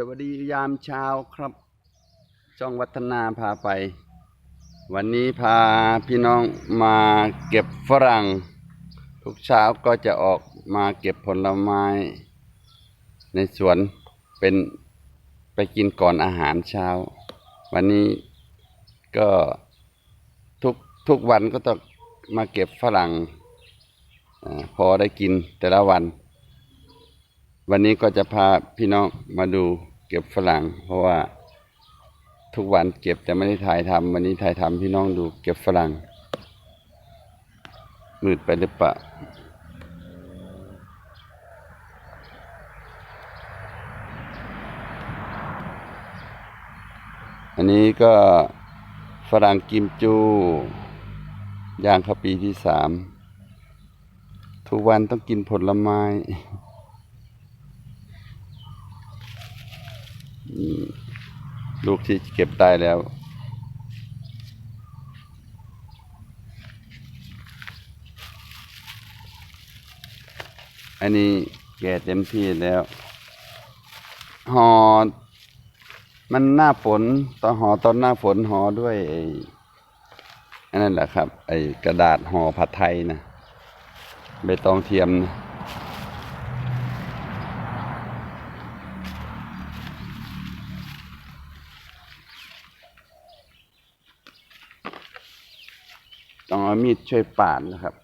สวัสดียามเช้าครับ ช่องวัฒนาพาไป วันนี้พาพี่น้องมาเก็บฝรั่ง ทุกเช้าก็จะออกมาเก็บผลไม้ ในสวนเป็นไปกินก่อนอาหารเช้า วันนี้ก็ทุกทุกวันก็ต้องมาเก็บฝรั่งอพอได้กินแต่ละวัน วันนี้ก็จะพาพี่น้องมาดู เก็บฝรั่ง เพราะว่าทุกวันเก็บแต่ไม่ได้ถ่ายทำวันนี้ถ่ายทำพี่น้องดูเก็บฝรั่ง มืดไปหรือเปล่าอันนี้ก็ฝรั่งกิมจูย่างข้าปีที่สามทุกวันต้องกินผลไม้ อืม ลูกที่เก็บได้แล้ว อันนี้แก่เต็มที่แล้วห่อมันหน้าฝนตอนห่อตอนหน้าฝนหอด้วยไอ้อันนั้นแหละครับ ไอ้กระดาษห่อผัดไทยนะใบตองเทียมนะ ต้องเอามีดช่วยปาดนะครับ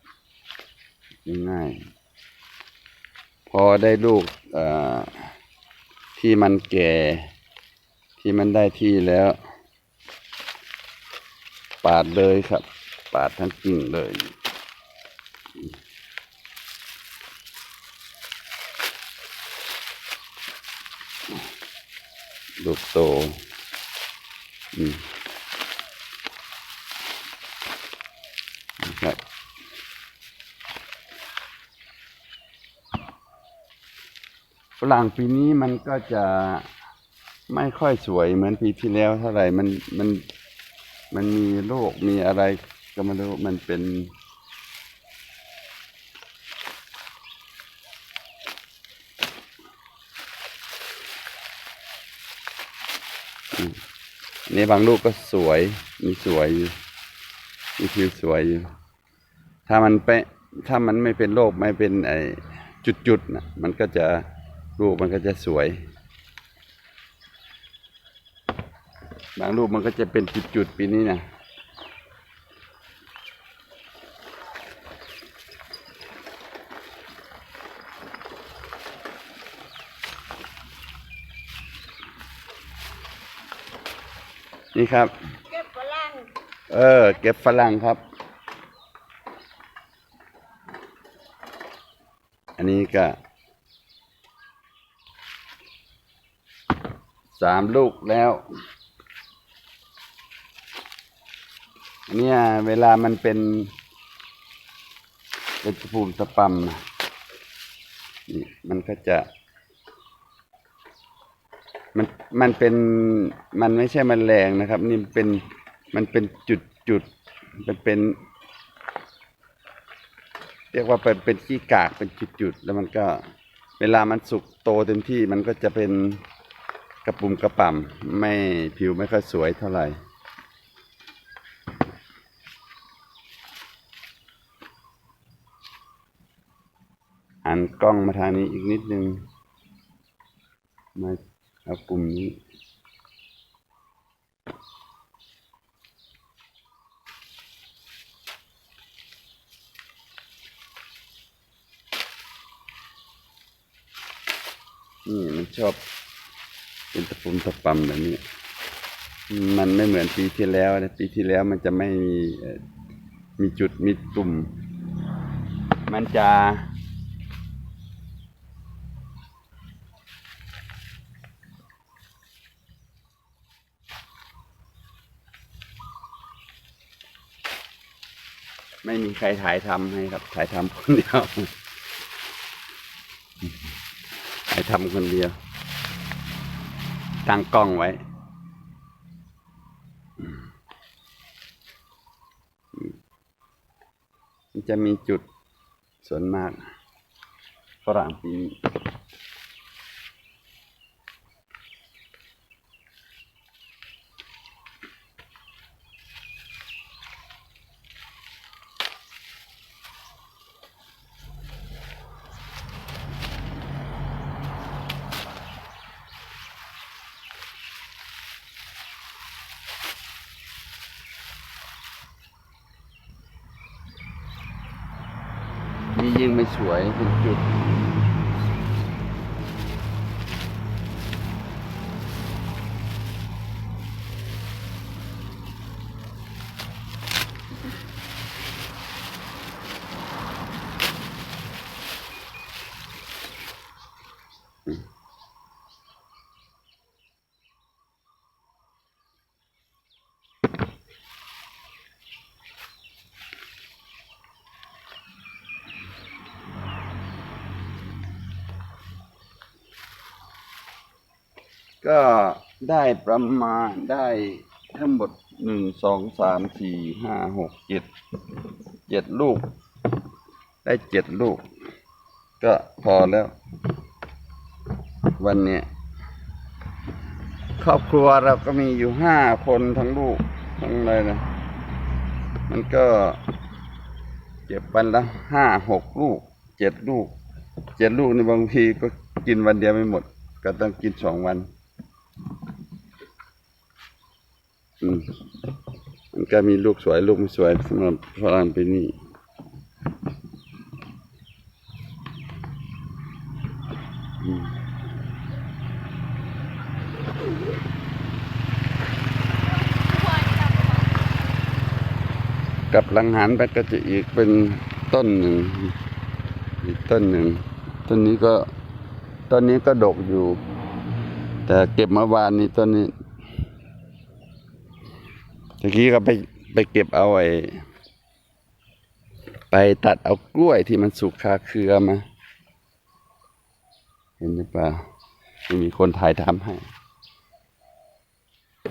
ง่ายพอได้ลูกเอ่อที่มันแก่ ที่มันได้ที่แล้ว ปาดเลยครับ ปาดทั้งกิ่งเลยลูกโตอืม นะครับฝ รั่งปีนี้มันก็จะไม่ค่อยสวยเหมือนปีที่แล้วเท่าไหร่ มันมันมันมีโรคมีอะไร ก็ไม่รู้มันเป็น นี่บางลูกก็สวย มีสวยอยู่ มีผิวสวยอยู่ ถ้ามันไปถ้ามันไม่เป็นโรคไม่เป็นไอจุดๆนะมันก็จะ รูปมันก็จะสวย บางรูปมันก็จะเป็นจุดๆปีนี้นะนี่ครับ เก็บฝรั่ง เออ เก็บฝรั่งครับ อันนี้ก็ สามลูกแล้วเนี่ยเวลามันเป็นเป็นภูมิสะปัมนะนี่มันก็จะ มันมันเป็นมันไม่ใช่มันแรงนะครับ นี่เป็นมันเป็นจุดจุดมันเป็น เรียกว่าเป็นเป็นขี้กากเป็นจุดจุดแล้วมันก็ เวลามันสุกโตเต็มที่มันก็จะเป็น กระปุ่มกระป่ำไม่ผิวไม่ค่อยสวยเท่าไหร่หันกล้องมาทางนี้อีกนิดนึง มาเอาปุ่มนี้นี่มันชอบ เป็นตะปุ่มตะปำแบบนี้ มันไม่เหมือนปีที่แล้วนะปีที่แล้วมันจะไม่มีมีจุดมีตุ่ม มันจะ ไม่มีใครถ่ายทำให้ครับ ถ่ายทำคนเดียวถ่ายทำคนเดียว ตั้งกล้องไว้ จะมีจุดส่วนมากฝรั่งปีนี้ ยิ่งไม่สวยเป็นจุด ก็ได้ประมาณได้ทั้งหมดหนึ่งสองสามสี่ห้าหกเจ็ดเจ็ดลูก ได้เจ็ดลูก ก็พอแล้ว วันเนี้ยครอบครัวเราก็มีอยู่ห้าคนทั้งลูกทั้งอะไรนะมันก็เก็บวันละห้าหกลูกเจ็ดลูกเจ็ดลูกในบางทีก็กินวันเดียวไม่หมด ก็ต้องกินสองวัน มมันก็มีลูกสวยลูกไม่สวยสำหรับฝรั่งปีนี้กับหลังหันไปก็จะอีกเป็นต้นหนึ่ง อีกต้นหนึ่ง ต้นนี้ก็ต้นนี้ก็ดกอยู่ แต่เก็บเมื่อวานนี้ต้นนี้ ตะกี้ก็ไปไปเก็บเอาไอ้ไปตัดเอากล้วยที่มันสุกคาเครือมา เห็นหรือเปล่าม่มีคนถ่ายทำให้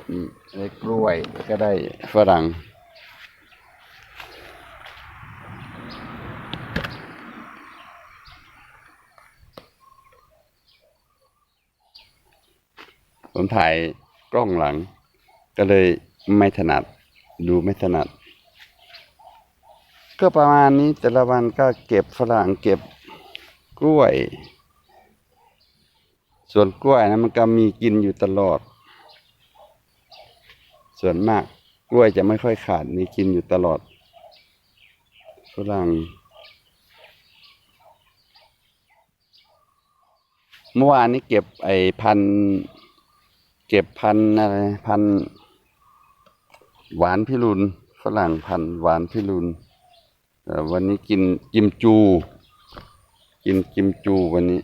อืมได้กล้วยก็ได้ฝรั่ง ผมถ่ายกล้องหลัง ก็เลย ไม่ถนัด ดูไม่ถนัด ก็ประมาณนี้แต่ละวันก็เก็บฝรั่งเก็บกล้วย ส่วนกล้วยนะมันก็มีกินอยู่ตลอด ส่วนมากกล้วยจะไม่ค่อยขาดมีกินอยู่ตลอดฝรั่งเมื่อวานนี้เก็บไอ้พัน เก็บพันอะไรพัน หวานพิรุณฝรั่งพันธุ์หวานพิรุณเอ่วันนี้กินกิมจู กินกิมจูวันนี้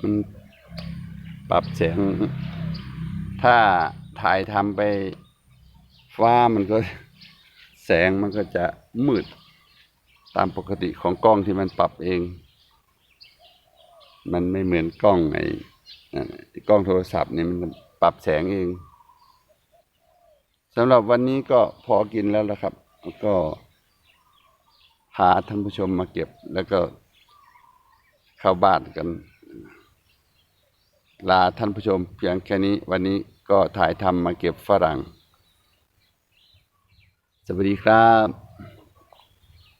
มันปรับแสง ถ้าถ่ายทำไปฟ้ามันก็แสงมันก็จะมืด ตามปกติของกล้องที่มันปรับเอง มันไม่เหมือนกล้องไอ้นั่นน่ะกล้องโทรศัพท์เนี่ยมันปรับแสงเองสำหรับวันนี้ก็พอกินแล้วละครับก็พาท่านผู้ชมมาเก็บแล้วก็เข้าบ้านกัน ลาท่านผู้ชมเพียงแค่นี้วันนี้ก็ถ่ายทำมาเก็บฝรั่ง สวัสดีครับ